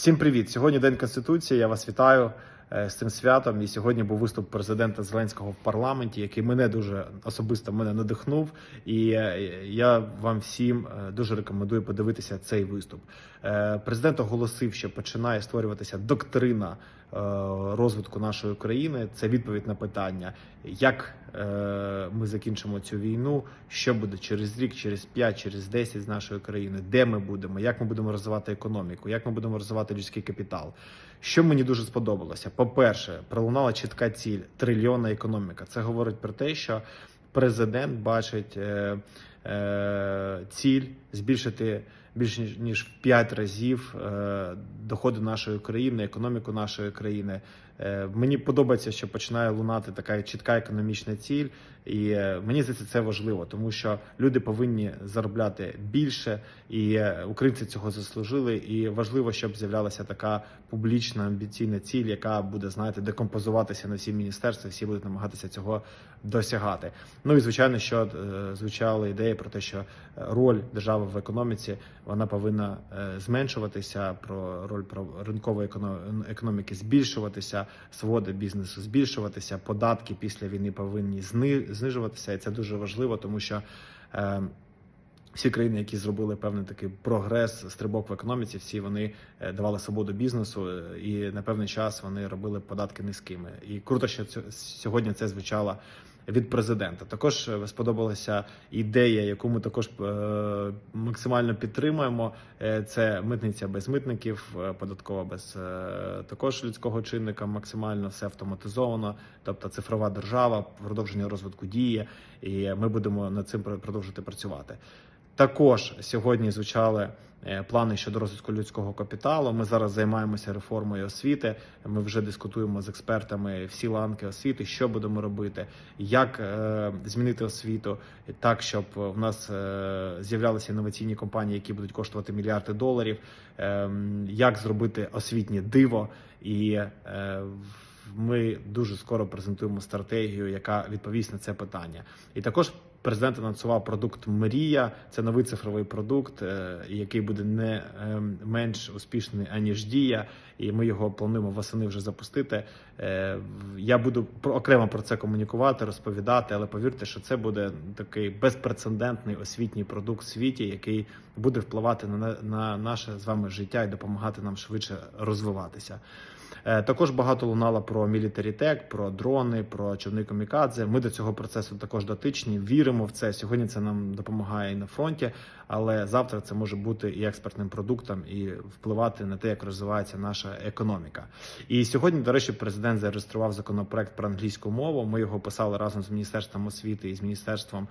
Всім привіт! Сьогодні День Конституції. Я вас вітаю е, з цим святом. І сьогодні був виступ президента Зеленського в парламенті, який мене дуже особисто мене надихнув. І е, я вам всім е, дуже рекомендую подивитися цей виступ. Президент оголосив, що починає створюватися доктрина розвитку нашої країни. Це відповідь на питання, як е, ми закінчимо цю війну, що буде через рік, через 5, через 10 з нашої країни, де ми будемо, як ми будемо розвивати економіку, як ми будемо розвивати людський капітал. Що мені дуже сподобалося, по-перше, пролунала чітка ціль трильйонна економіка. Це говорить про те, що президент бачить е, е, ціль збільшити більш ніж- в 5 разів е, доходи нашої країни, економіку нашої країни. Е, мені подобається, що починає лунати така чітка економічна ціль, і е, мені здається, це важливо, тому що люди повинні заробляти більше, і українці цього заслужили. І важливо, щоб з'являлася така публічна амбіційна ціль, яка буде знаєте, декомпозуватися на всі міністерства. Всі будуть намагатися цього досягати. Ну і звичайно, що звучали ідеї про те, що роль держави в економіці вона повинна е, зменшуватися, про роль про ринкової еконо- економіки збільшуватися, свобода бізнесу збільшуватися, податки після війни повинні зни- знижуватися, і це дуже важливо, тому що. е, всі країни, які зробили певний такий прогрес, стрибок в економіці, всі вони е, давали свободу бізнесу, і на певний час вони робили податки низькими. І круто, що сьогодні це звучало від президента. Також е, сподобалася ідея, яку ми також е, максимально підтримуємо. Е, Це митниця без митників, податкова без також людського чинника. Максимально все автоматизовано, тобто цифрова держава, продовження розвитку дії, і ми будемо над цим продовжувати працювати. Також сьогодні звучали е, плани щодо розвитку людського капіталу. Ми зараз займаємося реформою освіти. Ми вже дискутуємо з експертами всі ланки освіти, що будемо робити, як е, змінити освіту так, щоб в нас е, з'являлися інноваційні компанії, які будуть коштувати мільярди доларів. Е, як зробити освітнє диво і ми дуже скоро презентуємо стратегію, яка відповість на це питання. І також президент анонсував продукт Мрія. Це новий цифровий продукт, е, який буде не е, менш успішний аніж дія. І ми його плануємо восени вже запустити. Е, Я буду окремо про це комунікувати, розповідати, але повірте, що це буде такий безпрецедентний освітній продукт в світі, який буде впливати на- на наше з вами життя і допомагати нам швидше розвиватися. Е, Також багато лунало про мілітарітек, про дрони, про човни камікадзе. Ми до цього процесу також дотичні, віримо в це. Сьогодні це нам допомагає і на фронті, але завтра це може бути і експертним продуктом, і впливати на те, як розвивається наша економіка. І сьогодні, до речі, президент зареєстрував законопроект про англійську мову. Ми його писали разом з міністерством освіти і з міністерством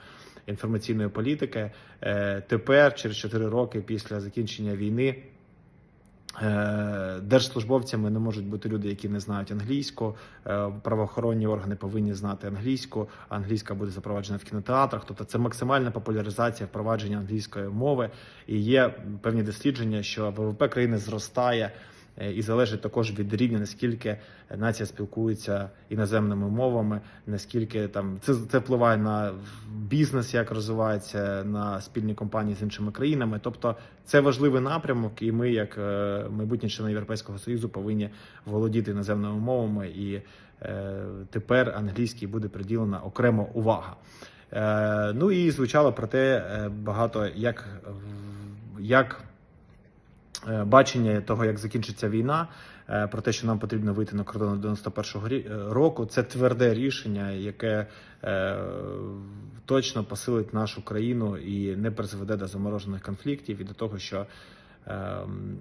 інформаційної політики. Е, Тепер, через 4 роки після закінчення війни. Е, Держслужбовцями не можуть бути люди, які не знають англійську. Е, Правоохоронні органи повинні знати англійську. Англійська буде запроваджена в кінотеатрах. Тобто це максимальна популяризація впровадження англійської мови. І є певні дослідження, що ВВП країни зростає. Е, І залежить також від рівня, наскільки нація спілкується іноземними мовами, наскільки там це, це впливає на бізнес, як розвивається на спільні компанії з іншими країнами. Тобто це важливий напрямок, і ми, як е, майбутні члени Європейського союзу, повинні володіти іноземними мовами. І е, тепер англійській буде приділена окрема увага. Е, ну і звучало про те е, багато як, як бачення того, як закінчиться війна, е, про те, що нам потрібно вийти на кордон 91-го рі- е, року. Це тверде рішення, яке е, точно посилить нашу країну і не призведе до заморожених конфліктів і до того, що е,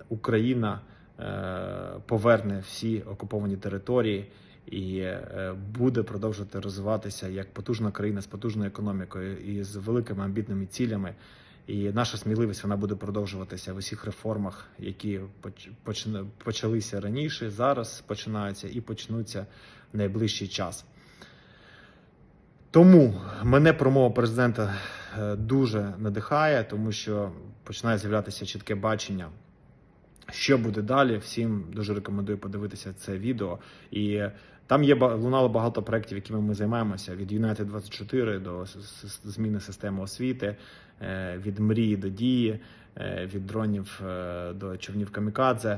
Україна е, поверне всі окуповані території. І е, буде продовжувати розвиватися як потужна країна з потужною економікою і з великими амбітними цілями. І наша сміливість вона буде продовжуватися в усіх реформах, які поч- почалися раніше, зараз починаються і почнуться в найближчий час. Тому мене промова президента е, дуже надихає, тому що починає з'являтися чітке бачення. Що буде далі? Всім дуже рекомендую подивитися це відео. І там є лунало багато проєктів, якими ми займаємося: від United 24 до зміни системи освіти, е, від мрії до дії, е, від дронів е, до човнів камікадзе.